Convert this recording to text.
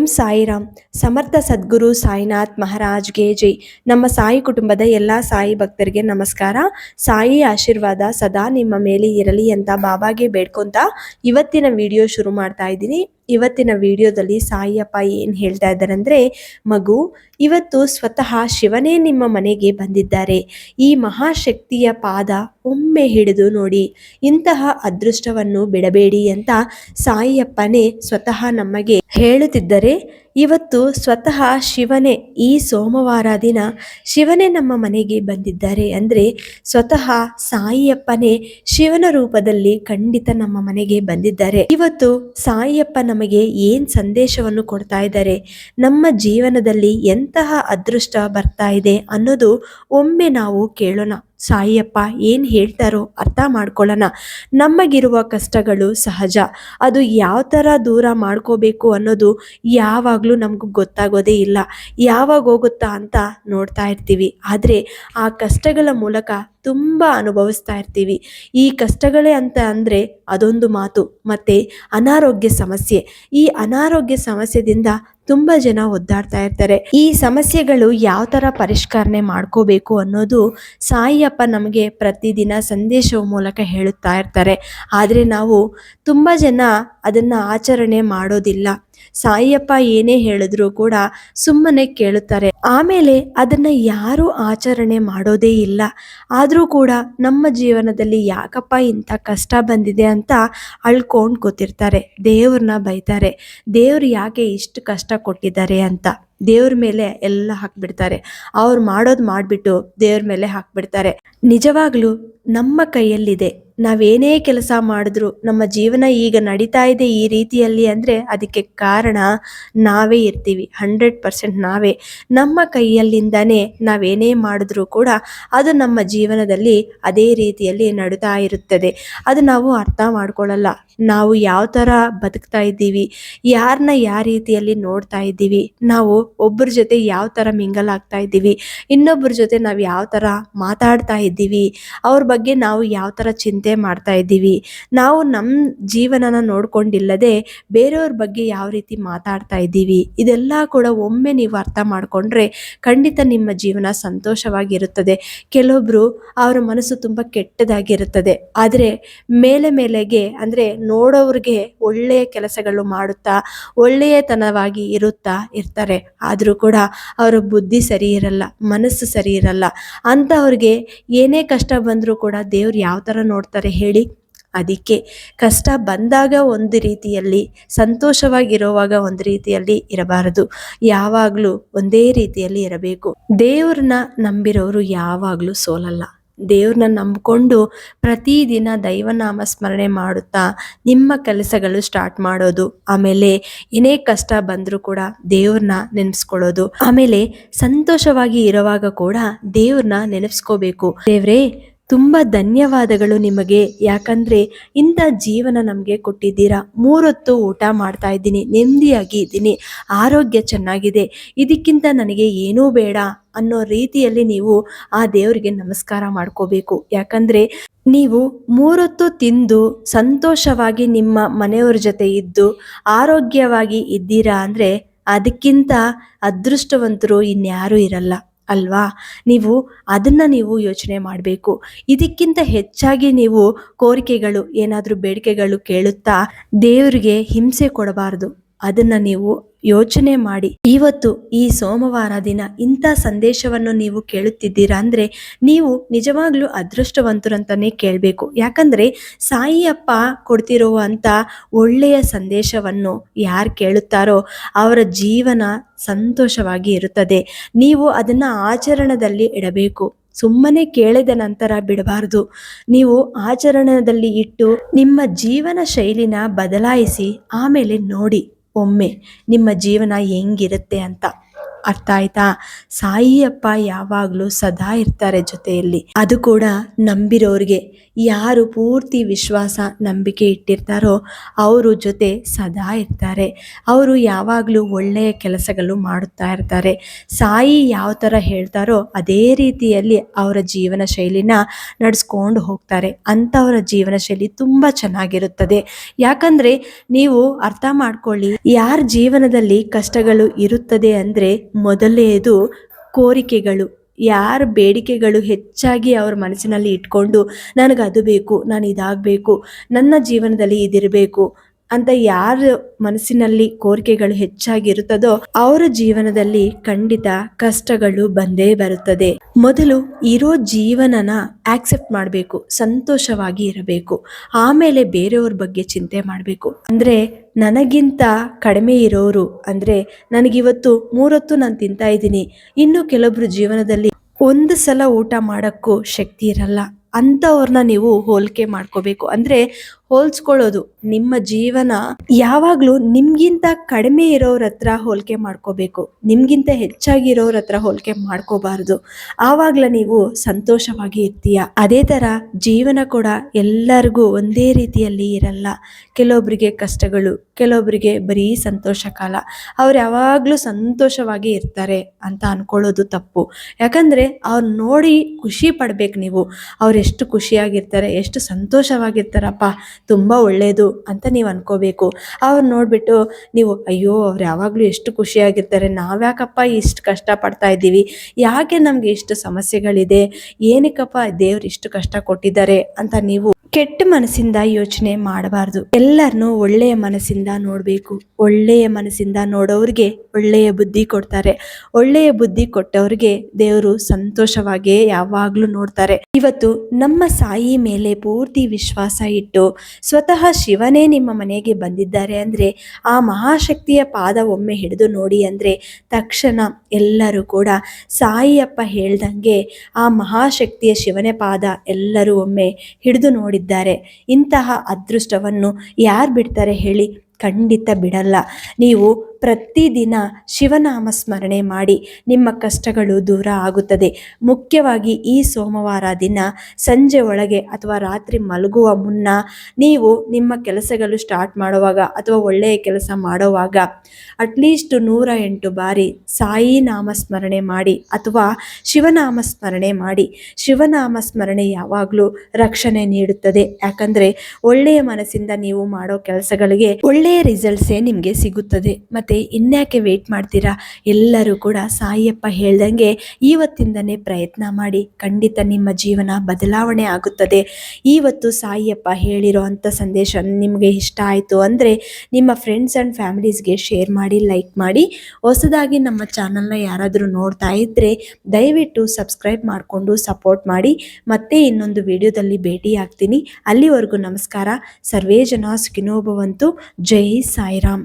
ಓಂ ಸಾಯಿರಾಮ್. ಸಮರ್ಥ ಸದ್ಗುರು ಸಾಯಿನಾಥ್ ಮಹಾರಾಜ್ಗೆ ಜೈ. ನಮ್ಮ ಸಾಯಿ ಕುಟುಂಬದ ಎಲ್ಲ ಸಾಯಿ ಭಕ್ತರಿಗೆ ನಮಸ್ಕಾರ. ಸಾಯಿ ಆಶೀರ್ವಾದ ಸದಾ ನಿಮ್ಮ ಮೇಲೆ ಇರಲಿ ಅಂತ ಬಾಬಾಗೆ ಬೇಡ್ಕೊಂತ ಇವತ್ತಿನ ವಿಡಿಯೋ ಶುರು ಮಾಡ್ತಾ ಇದ್ದೀನಿ. ಇವತ್ತಿನ ವಿಡಿಯೋದಲ್ಲಿ ಸಾಯಿಯಪ್ಪ ಏನು ಹೇಳ್ತಾ ಇದ್ದಾರೆ ಅಂದರೆ ಮಗು, ಇವತ್ತು ಸ್ವತಃ ಶಿವನೇ ನಿಮ್ಮ ಮನೆಗೆ ಬಂದಿದ್ದಾರೆ. ಈ ಮಹಾಶಕ್ತಿಯ ಪಾದ ಒಮ್ಮೆ ಹಿಡಿದು ನೋಡಿ. ಇಂತಹ ಅದೃಷ್ಟವನ್ನು ಬಿಡಬೇಡಿ ಅಂತ ಸಾಯಿಯಪ್ಪನೇ ಸ್ವತಃ ನಮಗೆ ಹೇಳುತ್ತಿದ್ದರೆ ಇವತ್ತು ಸ್ವತಃ ಶಿವನೇ ಈ ಸೋಮವಾರ ದಿನ ಶಿವನೇ ನಮ್ಮ ಮನೆಗೆ ಬಂದಿದ್ದಾರೆ ಅಂದರೆ ಸ್ವತಃ ಸಾಯಿಯಪ್ಪನೇ ಶಿವನ ರೂಪದಲ್ಲಿ ಖಂಡಿತ ನಮ್ಮ ಮನೆಗೆ ಬಂದಿದ್ದಾರೆ. ಇವತ್ತು ಸಾಯಿಯಪ್ಪ ನಮಗೆ ಏನು ಸಂದೇಶವನ್ನು ಕೊಡ್ತಾ ಇದ್ದಾರೆ? ನಮ್ಮ ಜೀವನದಲ್ಲಿ ಎಂತಹ ಅದೃಷ್ಟ ಬರ್ತಾ ಇದೆ ಅನ್ನೋದು ಒಮ್ಮೆ ನಾವು ಕೇಳೋಣ. ಸಾಯಿಯಪ್ಪ ಏನು ಹೇಳ್ತಾರೋ ಅರ್ಥ ಮಾಡ್ಕೊಳ್ಳೋಣ. ನಮಗಿರುವ ಕಷ್ಟಗಳು ಸಹಜ. ಅದು ಯಾವ ಥರ ದೂರ ಮಾಡ್ಕೋಬೇಕು ಅನ್ನೋದು ಯಾವಾಗಲೂ ನಮಗೂ ಗೊತ್ತಾಗೋದೇ ಇಲ್ಲ. ಯಾವಾಗ ಹೋಗುತ್ತಾ ಅಂತ ನೋಡ್ತಾ ಇರ್ತೀವಿ. ಆದರೆ ಆ ಕಷ್ಟಗಳ ಮೂಲಕ ತುಂಬ ಅನುಭವಿಸ್ತಾ ಇರ್ತೀವಿ. ಈ ಕಷ್ಟಗಳೇ ಅಂತ ಅಂದರೆ ಅದೊಂದು ಮಾತು. ಮತ್ತು ಅನಾರೋಗ್ಯ ಸಮಸ್ಯೆ. ಈ ಅನಾರೋಗ್ಯ ಸಮಸ್ಯೆದಿಂದ ತುಂಬ ಜನ ಒದ್ದಾಡ್ತಾ ಇರ್ತಾರೆ. ಈ ಸಮಸ್ಯೆಗಳು ಯಾವ ಥರ ಪರಿಷ್ಕರಣೆ ಮಾಡ್ಕೋಬೇಕು ಅನ್ನೋದು ಸಾಯಿಯಪ್ಪ ನಮಗೆ ಪ್ರತಿದಿನ ಸಂದೇಶವ ಮೂಲಕ ಹೇಳುತ್ತಾ ಇರ್ತಾರೆ. ಆದರೆ ನಾವು ತುಂಬ ಜನ ಅದನ್ನು ಆಚರಣೆ ಮಾಡೋದಿಲ್ಲ. ಸಾಯಿಯಪ್ಪ ಏನೇ ಹೇಳಿದ್ರು ಕೂಡ ಸುಮ್ಮನೆ ಕೇಳುತ್ತಾರೆ. ಆಮೇಲೆ ಅದನ್ನ ಯಾರು ಆಚರಣೆ ಮಾಡೋದೇ ಇಲ್ಲ. ಆದರೂ ಕೂಡ ನಮ್ಮ ಜೀವನದಲ್ಲಿ ಯಾಕಪ್ಪ ಇಂಥ ಕಷ್ಟ ಬಂದಿದೆ ಅಂತ ಅಳ್ಕೊಂಡು ಕೂತಿರ್ತಾರೆ. ದೇವ್ರನ್ನ ಬೈತಾರೆ. ದೇವ್ರು ಯಾಕೆ ಇಷ್ಟು ಕಷ್ಟ ಕೊಟ್ಟಿದ್ದಾರೆ ಅಂತ. ದೇವ್ರ ಮೇಲೆ ಎಲ್ಲ ಹಾಕ್ಬಿಡ್ತಾರೆ. ಅವ್ರು ಮಾಡೋದು ಮಾಡಿಬಿಟ್ಟು ದೇವ್ರ ಮೇಲೆ ಹಾಕ್ಬಿಡ್ತಾರೆ. ನಿಜವಾಗ್ಲೂ ನಮ್ಮ ಕೈಯಲ್ಲಿದೆ. ನಾವೇನೇ ಕೆಲಸ ಮಾಡಿದ್ರು ನಮ್ಮ ಜೀವನ ಈಗ ನಡೀತಾ ಇದೆ ಈ ರೀತಿಯಲ್ಲಿ ಅಂದರೆ ಅದಕ್ಕೆ ಕಾರಣ ನಾವೇ ಇರ್ತೀವಿ. ಹಂಡ್ರೆಡ್ ಪರ್ಸೆಂಟ್ ನಾವೇ. ನಮ್ಮ ಕೈಯಲ್ಲಿಂದನೇ ನಾವೇನೇ ಮಾಡಿದ್ರೂ ಕೂಡ ಅದು ನಮ್ಮ ಜೀವನದಲ್ಲಿ ಅದೇ ರೀತಿಯಲ್ಲಿ ನಡೀತಾ ಇರುತ್ತದೆ. ಅದು ನಾವು ಅರ್ಥ ಮಾಡ್ಕೊಳ್ಳಲ್ಲ. ನಾವು ಯಾವ ಥರ ಬದುಕ್ತಾ ಇದ್ದೀವಿ ಯಾರನ್ನ ಯಾವ ರೀತಿಯಲ್ಲಿ ನೋಡ್ತಾ ಇದ್ದೀವಿ, ನಾವು ಒಬ್ಬರ ಜೊತೆ ಯಾವ ಥರ ಮಿಂಗಲ್ ಆಗ್ತಾ ಇದ್ದೀವಿ ಇನ್ನೊಬ್ಬರ ಜೊತೆ ನಾವು ಯಾವ ಥರ ಮಾತಾಡ್ತಾ ಇದ್ದೀವಿ, ಅವ್ರ ಬಗ್ಗೆ ನಾವು ಯಾವ ಥರ ಚಿಂತೆ ಮಾಡ್ತಾ ಇದ್ದೀವಿ, ನಾವು ನಮ್ಮ ಜೀವನನ ನೋಡ್ಕೊಂಡಿಲ್ಲದೆ ಬೇರೆಯವ್ರ ಬಗ್ಗೆ ಯಾವ ರೀತಿ ಮಾತಾಡ್ತಾ ಇದ್ದೀವಿ, ಇದೆಲ್ಲ ಕೂಡ ಒಮ್ಮೆ ನೀವು ಅರ್ಥ ಮಾಡಿಕೊಂಡ್ರೆ ಖಂಡಿತ ನಿಮ್ಮ ಜೀವನ ಸಂತೋಷವಾಗಿರುತ್ತದೆ. ಕೆಲವೊಬ್ಬರು ಅವರ ಮನಸ್ಸು ತುಂಬ ಕೆಟ್ಟದಾಗಿರುತ್ತದೆ. ಆದರೆ ಮೇಲೆ ಮೇಲೆಗೆ ಅಂದರೆ ನೋಡೋವ್ರಿಗೆ ಒಳ್ಳೆಯ ಕೆಲಸಗಳು ಮಾಡುತ್ತಾ, ಒಳ್ಳೆಯತನವಾಗಿ ಇರುತ್ತಾ ಇರ್ತಾರೆ. ಆದರೂ ಕೂಡ ಅವರ ಬುದ್ಧಿ ಸರಿ ಇರಲ್ಲ, ಮನಸ್ಸು ಸರಿ ಇರಲ್ಲ. ಅಂಥವ್ರಿಗೆ ಏನೇ ಕಷ್ಟ ಬಂದರೂ ಕೂಡ ದೇವ್ರು ಯಾವ ಥರ ನೋಡ್ತಾರೆ ಹೇಳಿ? ಅದಕ್ಕೆ ಕಷ್ಟ ಬಂದಾಗ ಒಂದು ರೀತಿಯಲ್ಲಿ, ಸಂತೋಷವಾಗಿರುವಾಗ ಒಂದು ರೀತಿಯಲ್ಲಿ ಇರಬಾರದು. ಯಾವಾಗಲೂ ಒಂದೇ ರೀತಿಯಲ್ಲಿ ಇರಬೇಕು. ದೇವ್ರನ್ನ ನಂಬಿರೋರು ಯಾವಾಗಲೂ ಸೋಲಲ್ಲ. ದೇವ್ರನ್ನ ನಂಬಿಕೊಂಡು ಪ್ರತಿದಿನ ದೈವನಾಮ ಸ್ಮರಣೆ ಮಾಡುತ್ತಾ ನಿಮ್ಮ ಕೆಲಸಗಳು ಸ್ಟಾರ್ಟ್ ಮಾಡೋದು. ಆಮೇಲೆ ಏನೇ ಕಷ್ಟ ಬಂದರೂ ಕೂಡ ದೇವ್ರನ್ನ ನೆನೆಸ್ಕೊಳ್ಳೋದು. ಆಮೇಲೆ ಸಂತೋಷವಾಗಿ ಇರುವಾಗ ಕೂಡ ದೇವ್ರನ್ನ ನೆನೆಸ್ಕೋಬೇಕು. ದೇವ್ರೇ ತುಂಬ ಧನ್ಯವಾದಗಳು ನಿಮಗೆ. ಯಾಕಂದರೆ ಇಂಥ ಜೀವನ ನಮಗೆ ಕೊಟ್ಟಿದ್ದೀರಾ. ಮೂರೊತ್ತು ಊಟ ಮಾಡ್ತಾ ಇದ್ದೀನಿ ನೆಮ್ಮದಿಯಾಗಿ ಇದ್ದೀನಿ. ಆರೋಗ್ಯ ಚೆನ್ನಾಗಿದೆ. ಇದಕ್ಕಿಂತ ನನಗೆ ಏನೂ ಬೇಡ ಅನ್ನೋ ರೀತಿಯಲ್ಲಿ ನೀವು ಆ ದೇವರಿಗೆ ನಮಸ್ಕಾರ ಮಾಡ್ಕೋಬೇಕು. ಯಾಕಂದರೆ ನೀವು ಮೂರೊತ್ತು ತಿಂದು ಸಂತೋಷವಾಗಿ ನಿಮ್ಮ ಮನೆಯವ್ರ ಜೊತೆ ಇದ್ದು ಆರೋಗ್ಯವಾಗಿ ಇದ್ದೀರಾ ಅಂದರೆ ಅದಕ್ಕಿಂತ ಅದೃಷ್ಟವಂತರು ಇನ್ಯಾರೂ ಇರಲ್ಲ. ಅಲ್ವಾ? ನೀವು ಅದನ್ನು ನೀವು ಯೋಚನೆ ಮಾಡಬೇಕು. ಇದಕ್ಕಿಂತ ಹೆಚ್ಚಾಗಿ ನೀವು ಕೋರಿಕೆಗಳು, ಏನಾದರೂ ಬೇಡಿಕೆಗಳು ಕೇಳುತ್ತಾ ದೇವರಿಗೆ ಹಿಂಸೆ ಕೊಡಬಾರ್ದು. ಅದನ್ನು ನೀವು ಯೋಚನೆ ಮಾಡಿ. ಇವತ್ತು ಈ ಸೋಮವಾರ ದಿನ ಇಂಥ ಸಂದೇಶವನ್ನು ನೀವು ಕೇಳುತ್ತಿದ್ದೀರಾ ಅಂದರೆ ನೀವು ನಿಜವಾಗ್ಲೂ ಅದೃಷ್ಟವಂತರಂತಲೇ ಕೇಳಬೇಕು. ಯಾಕಂದರೆ ಸಾಯಿಯಪ್ಪ ಕೊಡ್ತಿರುವಂಥ ಒಳ್ಳೆಯ ಸಂದೇಶವನ್ನು ಯಾರು ಕೇಳುತ್ತಾರೋ ಅವರ ಜೀವನ ಸಂತೋಷವಾಗಿ ಇರುತ್ತದೆ. ನೀವು ಅದನ್ನು ಆಚರಣದಲ್ಲಿ ಇಡಬೇಕು. ಸುಮ್ಮನೆ ಕೇಳಿದ ನಂತರ ಬಿಡಬಾರ್ದು. ನೀವು ಆಚರಣದಲ್ಲಿ ಇಟ್ಟು ನಿಮ್ಮ ಜೀವನ ಶೈಲಿನ ಬದಲಾಯಿಸಿ ಆಮೇಲೆ ನೋಡಿ. ಒಮ್ಮೆ ನಿಮ್ಮ ಜೀವನ ಹೆಂಗಿರುತ್ತೆ ಅಂತ ಅರ್ಥ ಆಯ್ತಾ? ಸಾಯಿಯಪ್ಪ ಯಾವಾಗಲೂ ಸದಾ ಇರ್ತಾರೆ ಜೊತೆಯಲ್ಲಿ. ಅದು ಕೂಡ ನಂಬಿರೋರಿಗೆ ಯಾರು ಪೂರ್ತಿ ವಿಶ್ವಾಸ, ನಂಬಿಕೆ ಇಟ್ಟಿರ್ತಾರೋ ಅವರ ಜೊತೆ ಸದಾ ಇರ್ತಾರೆ. ಅವರು ಯಾವಾಗಲೂ ಒಳ್ಳೆಯ ಕೆಲಸಗಳು ಮಾಡುತ್ತಾ ಇರ್ತಾರೆ. ಸಾಯಿ ಯಾವ ಥರ ಹೇಳ್ತಾರೋ ಅದೇ ರೀತಿಯಲ್ಲಿ ಅವರ ಜೀವನ ಶೈಲಿನ ನಡೆಸ್ಕೊಂಡು ಹೋಗ್ತಾರೆ. ಅಂಥವರ ಜೀವನ ಶೈಲಿ ತುಂಬ ಚೆನ್ನಾಗಿರುತ್ತದೆ. ಯಾಕಂದರೆ ನೀವು ಅರ್ಥ ಮಾಡ್ಕೊಳ್ಳಿ, ಯಾರ ಜೀವನದಲ್ಲಿ ಕಷ್ಟಗಳು ಇರುತ್ತದೆ ಅಂದರೆ ಮೊದಲೇದು ಕೋರಿಕೆಗಳು. ಯಾರ ಬೇಡಿಕೆಗಳು ಹೆಚ್ಚಾಗಿ ಅವ್ರ ಮನಸ್ಸಿನಲ್ಲಿ ಇಟ್ಕೊಂಡು ನನಗೆ ಅದು ಬೇಕು ನಾನು ಇದಾಗಬೇಕು ನನ್ನ ಜೀವನದಲ್ಲಿ ಇದಿರಬೇಕು ಅಂತ ಯಾರ ಮನಸ್ಸಿನಲ್ಲಿ ಕೋರಿಕೆಗಳು ಹೆಚ್ಚಾಗಿರುತ್ತದೋ ಅವರ ಜೀವನದಲ್ಲಿ ಖಂಡಿತ ಕಷ್ಟಗಳು ಬಂದೇ ಬರುತ್ತದೆ. ಮೊದಲು ಇರೋ ಜೀವನನ ಆಕ್ಸೆಪ್ಟ್ ಮಾಡಬೇಕು, ಸಂತೋಷವಾಗಿ ಇರಬೇಕು. ಆಮೇಲೆ ಬೇರೆಯವ್ರ ಬಗ್ಗೆ ಚಿಂತೆ ಮಾಡಬೇಕು. ಅಂದರೆ ನನಗಿಂತ ಕಡಿಮೆ ಇರೋರು, ಅಂದರೆ ನನಗಿವತ್ತು ಮೂರೊತ್ತು ನಾನು ತಿಂತಾ ಇದ್ದೀನಿ, ಇನ್ನು ಕೆಲವೊಬ್ರು ಜೀವನದಲ್ಲಿ ಒಂದು ಸಲ ಊಟ ಮಾಡೋಕ್ಕೂ ಶಕ್ತಿ ಇರಲ್ಲ. ಅಂಥವ್ರನ್ನ ನೀವು ಹೋಲಿಕೆ ಮಾಡ್ಕೋಬೇಕು. ಅಂದರೆ ಹೋಲ್ಸ್ಕೊಳ್ಳೋದು. ನಿಮ್ಮ ಜೀವನ ಯಾವಾಗಲೂ ನಿಮ್ಗಿಂತ ಕಡಿಮೆ ಇರೋರ ಹತ್ರ ಹೋಲಿಕೆ ಮಾಡ್ಕೋಬೇಕು. ನಿಮ್ಗಿಂತ ಹೆಚ್ಚಾಗಿರೋರ ಹತ್ರ ಹೋಲಿಕೆ ಮಾಡ್ಕೋಬಾರ್ದು. ಆವಾಗ್ಲ ನೀವು ಸಂತೋಷವಾಗಿ ಇರ್ತೀಯ? ಅದೇ ತರ ಜೀವನ ಕೂಡ ಎಲ್ಲರಿಗೂ ಒಂದೇ ರೀತಿಯಲ್ಲಿ ಇರಲ್ಲ. ಕೆಲವೊಬ್ಬರಿಗೆ ಕಷ್ಟಗಳು ಕೆಲವೊಬ್ಬರಿಗೆ ಬರೀ ಸಂತೋಷ ಕಾಲ. ಅವ್ರು ಯಾವಾಗಲೂ ಸಂತೋಷವಾಗಿ ಇರ್ತಾರೆ ಅಂತ ಅನ್ಕೊಳ್ಳೋದು ತಪ್ಪು. ಯಾಕಂದ್ರೆ ಅವ್ರು ನೋಡಿ ಖುಷಿ ಪಡ್ಬೇಕು ನೀವು. ಅವ್ರು ಎಷ್ಟು ಖುಷಿಯಾಗಿರ್ತಾರೆ, ಎಷ್ಟು ಸಂತೋಷವಾಗಿರ್ತಾರಪ್ಪ. ತುಂಬ ಒಳ್ಳೆಯದು ಅಂತ ನೀವು ಅನ್ಕೋಬೇಕು. ಅವ್ರು ನೋಡಿಬಿಟ್ಟು ನೀವು, ಅಯ್ಯೋ, ಅವ್ರು ಯಾವಾಗಲೂ ಎಷ್ಟು ಖುಷಿಯಾಗಿರ್ತಾರೆ. ನಾವ್ಯಾಕಪ್ಪ ಇಷ್ಟು ಕಷ್ಟ ಪಡ್ತಾ ಇದ್ದೀವಿ. ಯಾಕೆ ನಮಗೆ ಇಷ್ಟು ಸಮಸ್ಯೆಗಳಿದೆ? ಏನಕ್ಕಪ್ಪ ದೇವ್ರು ಇಷ್ಟು ಕಷ್ಟ ಕೊಟ್ಟಿದ್ದಾರೆ? ಅಂತ ನೀವು ಕೆಟ್ಟ ಮನಸ್ಸಿಂದ ಯೋಚನೆ ಮಾಡಬಾರ್ದು. ಎಲ್ಲರನ್ನೂ ಒಳ್ಳೆಯ ಮನಸ್ಸಿಂದ ನೋಡಬೇಕು. ಒಳ್ಳೆಯ ಮನಸ್ಸಿಂದ ನೋಡೋರಿಗೆ ಒಳ್ಳೆಯ ಬುದ್ಧಿ ಕೊಡ್ತಾರೆ. ಒಳ್ಳೆಯ ಬುದ್ಧಿ ಕೊಟ್ಟವ್ರಿಗೆ ದೇವರು ಸಂತೋಷವಾಗಿಯೇ ಯಾವಾಗಲೂ ನೋಡ್ತಾರೆ. ಇವತ್ತು ನಮ್ಮ ಸಾಯಿ ಮೇಲೆ ಪೂರ್ತಿ ವಿಶ್ವಾಸ ಇಟ್ಟು ಸ್ವತಃ ಶಿವನೇ ನಿಮ್ಮ ಮನೆಗೆ ಬಂದಿದ್ದಾರೆ ಅಂದರೆ, ಆ ಮಹಾಶಕ್ತಿಯ ಪಾದ ಒಮ್ಮೆ ಹಿಡಿದು ನೋಡಿ ಅಂದರೆ, ತಕ್ಷಣ ಎಲ್ಲರೂ ಕೂಡ ಸಾಯಿಯಪ್ಪ ಹೇಳ್ದಂಗೆ ಆ ಮಹಾಶಕ್ತಿಯ ಶಿವನೇ ಪಾದ ಎಲ್ಲರೂ ಒಮ್ಮೆ ಹಿಡಿದು ನೋಡಿದ್ದಾರೆ ಇಂತಹ ಅದೃಷ್ಟವನ್ನು ಯಾರು ಬಿಡ್ತಾರೆ ಹೇಳಿ ಖಂಡಿತ ಬಿಡಲ್ಲ. ನೀವು ಪ್ರತಿದಿನ ಶಿವನಾಮ ಸ್ಮರಣೆ ಮಾಡಿ ನಿಮ್ಮ ಕಷ್ಟಗಳು ದೂರ ಆಗುತ್ತದೆ. ಮುಖ್ಯವಾಗಿ ಈ ಸೋಮವಾರ ದಿನ ಸಂಜೆ ಒಳಗೆ ಅಥವಾ ರಾತ್ರಿ ಮಲಗುವ ಮುನ್ನ ನೀವು ನಿಮ್ಮ ಕೆಲಸಗಳು ಸ್ಟಾರ್ಟ್ ಮಾಡುವಾಗ ಅಥವಾ ಒಳ್ಳೆಯ ಕೆಲಸ ಮಾಡುವಾಗ ಅಟ್ಲೀಸ್ಟ್ ನೂರ ಎಂಟು ಬಾರಿ ಸಾಯಿ ನಾಮ ಸ್ಮರಣೆ ಮಾಡಿ ಅಥವಾ ಶಿವನಾಮ ಸ್ಮರಣೆ ಮಾಡಿ. ಶಿವನಾಮ ಸ್ಮರಣೆ ಯಾವಾಗಲೂ ರಕ್ಷಣೆ ನೀಡುತ್ತದೆ. ಯಾಕಂದರೆ ಒಳ್ಳೆಯ ಮನಸ್ಸಿಂದ ನೀವು ಮಾಡೋ ಕೆಲಸಗಳಿಗೆ ಒಳ್ಳೆಯ ರಿಸಲ್ಟ್ಸೇ ನಿಮಗೆ ಸಿಗುತ್ತದೆ. ಮತ್ತು ಇನ್ಯಾಕೆ ವೇಟ್ ಮಾಡ್ತೀರಾ? ಎಲ್ಲರೂ ಕೂಡ ಸಾಯಿಯಪ್ಪ ಹೇಳ್ದಂಗೆ ಇವತ್ತಿಂದನೇ ಪ್ರಯತ್ನ ಮಾಡಿ. ಖಂಡಿತ ನಿಮ್ಮ ಜೀವನ ಬದಲಾವಣೆ ಆಗುತ್ತದೆ. ಇವತ್ತು ಸಾಯಿಯಪ್ಪ ಹೇಳಿರೋ ಅಂಥ ಸಂದೇಶ ನಿಮಗೆ ಇಷ್ಟ ಆಯಿತು ಅಂದರೆ ನಿಮ್ಮ ಫ್ರೆಂಡ್ಸ್ ಆ್ಯಂಡ್ ಫ್ಯಾಮಿಲೀಸ್ಗೆ ಶೇರ್ ಮಾಡಿ ಲೈಕ್ ಮಾಡಿ. ಹೊಸದಾಗಿ ನಮ್ಮ ಚಾನಲ್ನ ಯಾರಾದರೂ ನೋಡ್ತಾ ಇದ್ದರೆ ದಯವಿಟ್ಟು ಸಬ್ಸ್ಕ್ರೈಬ್ ಮಾಡಿಕೊಂಡು ಸಪೋರ್ಟ್ ಮಾಡಿ. ಮತ್ತೆ ಇನ್ನೊಂದು ವಿಡಿಯೋದಲ್ಲಿ ಭೇಟಿ ಆಗ್ತೀನಿ. ಅಲ್ಲಿವರೆಗೂ ನಮಸ್ಕಾರ. ಸರ್ವೇ ಜನ ಸುಖಿನೋಭವಂತು. ಜೈ ಸಾಯಿರಾಮ್.